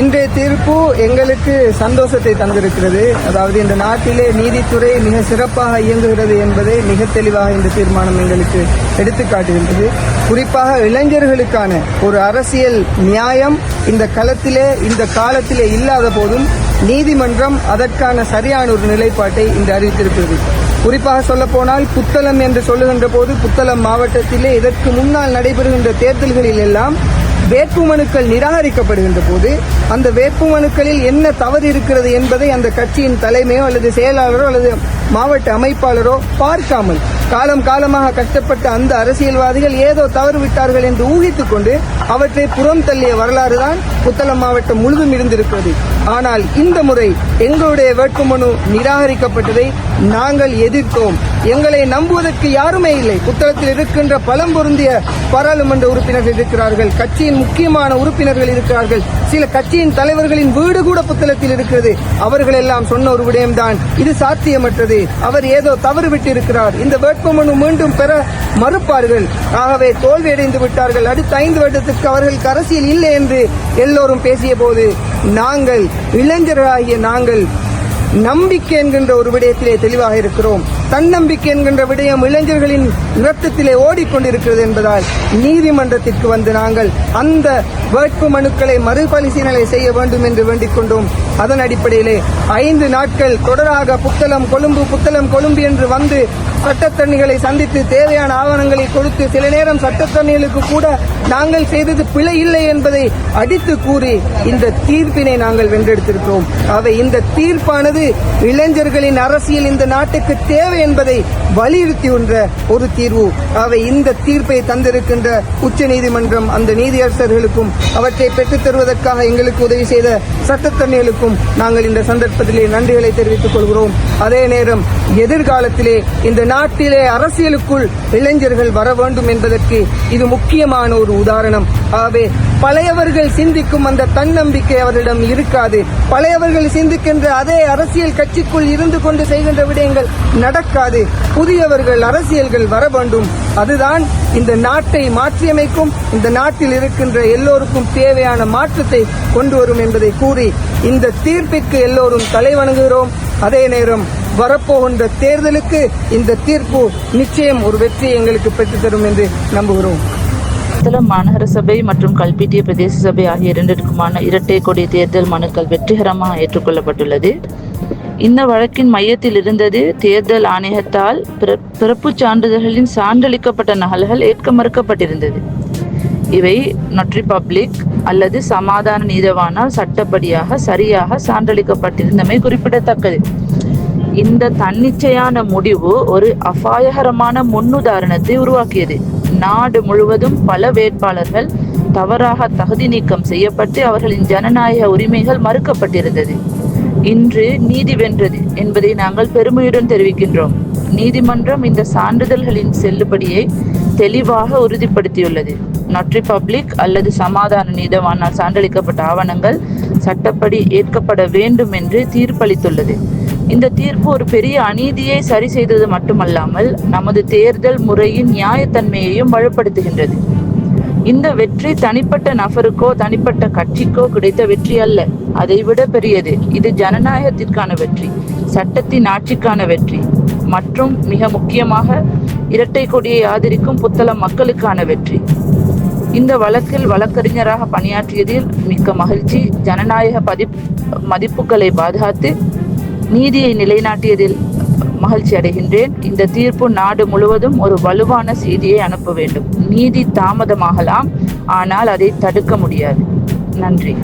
இன்றைய தீர்ப்பு எங்களுக்கு சந்தோஷத்தை தந்திருக்கிறது. அதாவது இந்த நாட்டிலே நீதித்துறை மிக சிறப்பாக இயங்குகிறது என்பதை மிக தெளிவாக இந்த தீர்மானம் எங்களுக்கு எடுத்துக்காட்டுகின்றது குறிப்பாக இளைஞர்களுக்கான ஒரு அரசியல் நியாயம் இந்த களத்திலே இந்த காலத்திலே இல்லாத போதும் நீதிமன்றம் அதற்கான சரியான ஒரு நிலைப்பாட்டை இந்த அறிவித்திருக்கிறது. குறிப்பாக சொல்ல போனால் புத்தளம் என்று சொல்லுகின்ற போது புத்தளம் மாவட்டத்திலே இதற்கு முன்னால் நடைபெறுகின்ற தேர்தல்களில் எல்லாம் வேட்புமனுக்கள் நிராகரிக்கப்படுகின்ற போது அந்த வேட்புமனுக்களில் என்ன தவறு இருக்கிறது என்பதை அந்த கட்சியின் தலைமையோ அல்லது செயலாளரோ அல்லது மாவட்ட அமைப்பாளரோ பார்க்காமல் காலம் காலமாக கஷ்டப்பட்ட அந்த அரசியல்வாதிகள் ஏதோ தவறு விட்டார்கள் என்று ஊகித்துக் கொண்டு அவற்றை புறம் தள்ளிய வரலாறு தான் புத்தளம் மாவட்டம் முழுதும் இருந்திருக்கிறது. ஆனால் இந்த முறை எங்களுடைய வேட்புமனு நிராகரிக்கப்பட்டதை நாங்கள் எதிர்த்தோம். எங்களை நம்புவதற்கு யாருமே இல்லை. புத்தளத்தில் இருக்கின்ற பலம் பொருந்திய பாராளுமன்ற உறுப்பினர்கள் இருக்கிறார்கள். கட்சியின் முக்கியமான உறுப்பினர்கள் இருக்கிறார்கள். சில கட்சியின் தலைவர்களின் வீடு கூட புத்தளத்தில் இருக்கிறது. அவர்கள் எல்லாம் சொன்ன ஒரு விடயம்தான். இது சாத்தியமற்றது. அவர் ஏதோ தவறு விட்டிருக்கிறார். இந்த வேட்புமனு மீண்டும் பெற மறுப்பார்கள். ஆகவே தோல்வியடைந்து விட்டார்கள். அடுத்த ஐந்து வருடத்திற்கு அவர்களுக்கு அரசியல் இல்லை என்று எல்லோரும் பேசிய போது நாங்கள் இளைஞர்களாகிய நாங்கள் நம்பிக்கை என்கின்ற ஒரு விடயத்திலே தெளிவாக இருக்கிறோம். தன்னம்பிக்கை என்கின்ற விடயம் இளைஞர்களின் இரத்தத்திலே ஓடிக்கொண்டிருக்கிறது என்பதால் நீதிமன்றத்திற்கு வந்து நாங்கள் அந்த வேட்பு மனுக்களை மறுபரிசீலனை செய்ய வேண்டும் என்று வேண்டிக் கொண்டோம். அதன் அடிப்படையிலே ஐந்து நாட்கள் தொடராக புத்தளம் கொழும்பு புத்தளம் கொழும்பு என்று வந்து சட்டத்தரணிகளை சந்தித்து தேவையான ஆவணங்களை கொடுத்து சில நேரம் சட்டத்தரணிகளுக்கு கூட நாங்கள் செய்தது பிழை இல்லை என்பதை அடித்து கூறி இந்த தீர்ப்பினை நாங்கள் வென்றெடுத்திருக்கிறோம். அவை இந்த தீர்ப்பானது இளைஞர்களின் அரசியல் இந்த நாட்டுக்கு தேவை என்பதை வலியுறுத்தியுன்ற ஒரு தீர்வு. அவை இந்த தீர்ப்பை தந்திருக்கின்ற உச்ச நீதிமன்றம் அந்த நீதியரசர்களுக்கும் அவற்றை பெற்றுத் தருவதற்காக எங்களுக்கு உதவி செய்த சட்டத்தரணிகளுக்கும் நாங்கள் இந்த சந்தர்ப்பத்திலே நன்றிகளை தெரிவித்துக் கொள்கிறோம். அதே நேரம் எதிர்காலத்திலே இந்த நாட்டிலே அரசியலுக்குள் இளைஞர்கள் வர வேண்டும் என்பதற்கு இது முக்கியமான ஒரு உதாரணம். ஆகவே பழையவர்கள் சிந்திக்கும் அந்த தன்னம்பிக்கை அவர்களிடம் இருக்காது. பழையவர்கள் சிந்திக்கின்ற அதே அரசியல் கட்சிக்குள் இருந்து கொண்டு செய்கின்ற விடயங்கள் நடக்காது. புதியவர்கள் அரசியல்கள் வர வேண்டும். அதுதான் இந்த நாட்டை மாற்றியமைக்கும் இந்த நாட்டில் இருக்கின்ற எல்லோருக்கும் தேவையான மாற்றத்தை கொண்டு வரும் என்பதை கூறி இந்த தீர்ப்பிற்கு எல்லோரும் தலைவணங்குகிறோம். அதே நேரம் வரப்போகின்ற தேர்தலுக்கு இந்த தீர்ப்பு நிச்சயம் ஒரு வெற்றியை எங்களுக்கு பெற்றுத்தரும் என்று நம்புகிறோம். புத்தளம் மாநகர சபை மற்றும் கல்பிட்டிய பிரதேச சபை ஆகிய இரண்டிற்குமான இரட்டை கொடி தேர்தல் மனுக்கள் வெற்றிகரமாக ஏற்றுக்கொள்ளப்பட்டுள்ளது. இந்த வழக்கின் மையத்தில் இருந்தது தேர்தல் ஆணையத்தால் பிறப்பு பிறப்புச் சான்றிதழ்களின் சான்றளிக்கப்பட்ட நகல்கள் ஏற்க மறுக்கப்பட்டிருந்தது. இவை நொட்ரி பப்ளிக் அல்லது சமாதான நீதவானால் சட்டப்படியாக சரியாக சான்றளிக்கப்பட்டிருந்தமை குறிப்பிடத்தக்கது. இந்த தன்னிச்சையான முடிவு ஒரு அபாயகரமான முன்னுதாரணத்தை உருவாக்கியது. நாடு முழுவதும் பல வேட்பாளர்கள் தவறாக தகுதி நீக்கம் செய்யப்பட்டு அவர்களின் ஜனநாயக உரிமைகள் மறுக்கப்பட்டிருந்தது. இன்று நீதி வென்றது என்பதை நாங்கள் பெருமையுடன் தெரிவிக்கின்றோம். நீதிமன்றம் இந்த சான்றிதழ்களின் செல்லுபடியை தெளிவாக உறுதிப்படுத்தியுள்ளது. நொட் ரிபப்ளிக் அல்லது சமாதான நீதவானால் சான்றளிக்கப்பட்ட ஆவணங்கள் சட்டப்படி ஏற்கப்பட வேண்டும் என்று தீர்ப்பளித்துள்ளது. இந்த தீர்ப்பு ஒரு பெரிய அநீதியை சரி செய்தது மட்டுமல்லாமல் நமது தேர்தல் முறையின் நியாயத்தன்மையையும் வலுப்படுத்துகின்றது. இந்த வெற்றி தனிப்பட்ட நபருக்கோ தனிப்பட்ட கட்சிக்கோ கிடைத்த வெற்றி அல்ல. அதைவிட பெரியது இது ஜனநாயகத்திற்கான வெற்றி சட்டத்தின் ஆட்சிக்கான வெற்றி மற்றும் மிக முக்கியமாக இரட்டை கொடியை ஆதரிக்கும் புத்தளம் மக்களுக்கான வெற்றி. இந்த வழக்கில் வழக்கறிஞராக பணியாற்றியதில் மிக்க மகிழ்ச்சி. ஜனநாயக பதிப் மதிப்புகளை பாதுகாத்து நீதியை நிலைநாட்டியதில் மகிழ்ச்சி அடைகின்றேன். இந்த தீர்ப்பு நாடு முழுவதும் ஒரு வலுவான செய்தியை அனுப்ப வேண்டும். நீதி தாமதமாகலாம். ஆனால் அதை தடுக்க முடியாது. நன்றி.